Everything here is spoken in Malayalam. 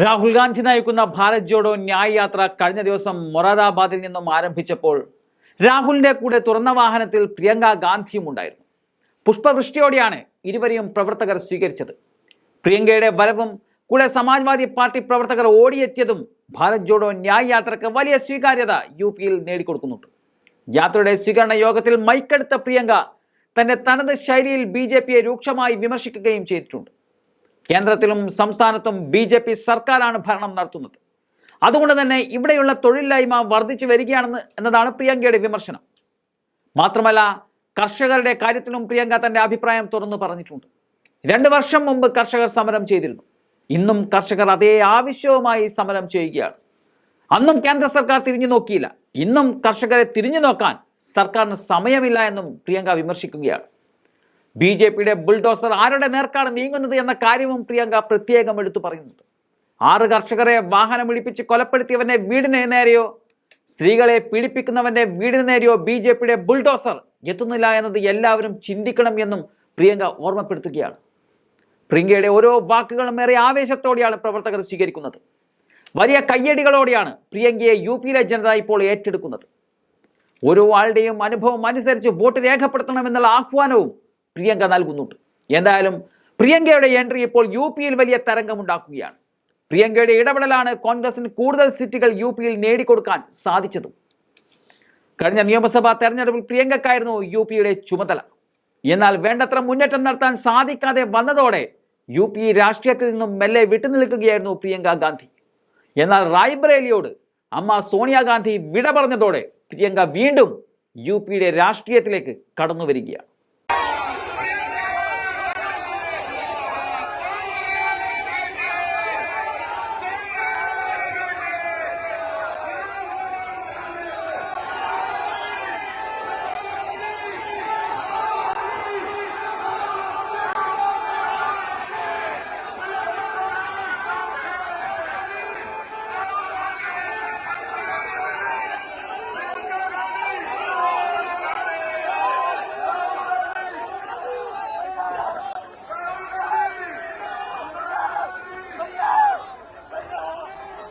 രാഹുൽ ഗാന്ധി നയിക്കുന്ന ഭാരത് ജോഡോ ന്യായ് യാത്ര കഴിഞ്ഞ ദിവസം മൊറാദാബാദിൽ നിന്നും ആരംഭിച്ചപ്പോൾ രാഹുലിന്റെ കൂടെ തുറന്ന വാഹനത്തിൽ പ്രിയങ്ക ഗാന്ധിയും ഉണ്ടായിരുന്നു. പുഷ്പവൃഷ്ടിയോടെയാണ് ഇരുവരെയും പ്രവർത്തകർ സ്വീകരിച്ചത്. പ്രിയങ്കയുടെ വരവും കൂടെ സമാജ്വാദി പാർട്ടി പ്രവർത്തകർ ഓടിയെത്തിയതും ഭാരത് ജോഡോ ന്യായ് യാത്രയ്ക്ക് വലിയ സ്വീകാര്യത യു പിയിൽ നേടിക്കൊടുക്കുന്നുണ്ട്. യാത്രയുടെ സ്വീകരണ യോഗത്തിൽ മൈക്കെടുത്ത പ്രിയങ്ക തന്റെ തനത് ശൈലിയിൽ ബി ജെ പിയെ രൂക്ഷമായി വിമർശിക്കുകയും ചെയ്തിട്ടുണ്ട്. കേന്ദ്രത്തിലും സംസ്ഥാനത്തും ബി ജെ പി സർക്കാരാണ് ഭരണം നടത്തുന്നത്. അതുകൊണ്ട് തന്നെ ഇവിടെയുള്ള തൊഴിലില്ലായ്മ വർദ്ധിച്ചു വരികയാണെന്ന് എന്നതാണ് പ്രിയങ്കയുടെ വിമർശനം. മാത്രമല്ല കർഷകരുടെ കാര്യത്തിലും പ്രിയങ്ക തന്റെ അഭിപ്രായം തുറന്നു പറഞ്ഞിട്ടുണ്ട്. രണ്ട് വർഷം മുമ്പ് കർഷകർ സമരം ചെയ്തിരുന്നു. ഇന്നും കർഷകർ അതേ ആവശ്യവുമായി സമരം ചെയ്യുകയാണ്. അന്നും കേന്ദ്ര സർക്കാർ തിരിഞ്ഞു നോക്കിയില്ല. ഇന്നും കർഷകരെ തിരിഞ്ഞു നോക്കാൻ സർക്കാരിന് സമയമില്ല എന്നും പ്രിയങ്ക വിമർശിക്കുകയാണ്. ബി ജെ പിയുടെ ബുൾഡോസർ ആരുടെ നേർക്കാണ് നീങ്ങുന്നത് എന്ന കാര്യവും പ്രിയങ്ക പ്രത്യേകം എടുത്തു പറയുന്നുണ്ട്. ആറ് കർഷകരെ വാഹനം ഇടിപ്പിച്ച് കൊലപ്പെടുത്തിയവന്റെ വീടിന് നേരെയോ സ്ത്രീകളെ പീഡിപ്പിക്കുന്നവന്റെ വീടിന് നേരെയോ ബി ജെ പിയുടെ ബുൾഡോസർ എത്തുന്നില്ല എന്നത് എല്ലാവരും ചിന്തിക്കണം എന്നും പ്രിയങ്ക ഓർമ്മപ്പെടുത്തുകയാണ്. പ്രിയങ്കയുടെ ഓരോ വാക്കുകളും ഏറെ ആവേശത്തോടെയാണ് പ്രവർത്തകർ സ്വീകരിക്കുന്നത്. വലിയ കയ്യടികളോടെയാണ് പ്രിയങ്കയെ യു പിയിലെ ജനത ഇപ്പോൾ ഏറ്റെടുക്കുന്നത്. ഓരോ ആളുടെയും അനുഭവം അനുസരിച്ച് വോട്ട് രേഖപ്പെടുത്തണമെന്നുള്ള ആഹ്വാനവും പ്രിയങ്ക നൽകുന്നുണ്ട്. എന്തായാലും പ്രിയങ്കയുടെ എൻട്രി ഇപ്പോൾ യു പിയിൽ വലിയ തരംഗമുണ്ടാക്കുകയാണ്. പ്രിയങ്കയുടെ ഇടപെടലാണ് കോൺഗ്രസിന് കൂടുതൽ സീറ്റുകൾ യു പിയിൽ നേടിക്കൊടുക്കാൻ സാധിച്ചതും. കഴിഞ്ഞ നിയമസഭാ തെരഞ്ഞെടുപ്പിൽ പ്രിയങ്കക്കായിരുന്നു യു പിയുടെ ചുമതല. എന്നാൽ വേണ്ടത്ര മുന്നേറ്റം നടത്താൻ സാധിക്കാതെ വന്നതോടെ യു പി രാഷ്ട്രീയത്തിൽ നിന്നും മെല്ലെ വിട്ടുനിൽക്കുകയായിരുന്നു പ്രിയങ്ക ഗാന്ധി. എന്നാൽ റായ്ബ്രേലിയോട് അമ്മ സോണിയാഗാന്ധി വിട പറഞ്ഞതോടെ പ്രിയങ്ക വീണ്ടും യു പിയുടെ രാഷ്ട്രീയത്തിലേക്ക് കടന്നു വരികയാണ്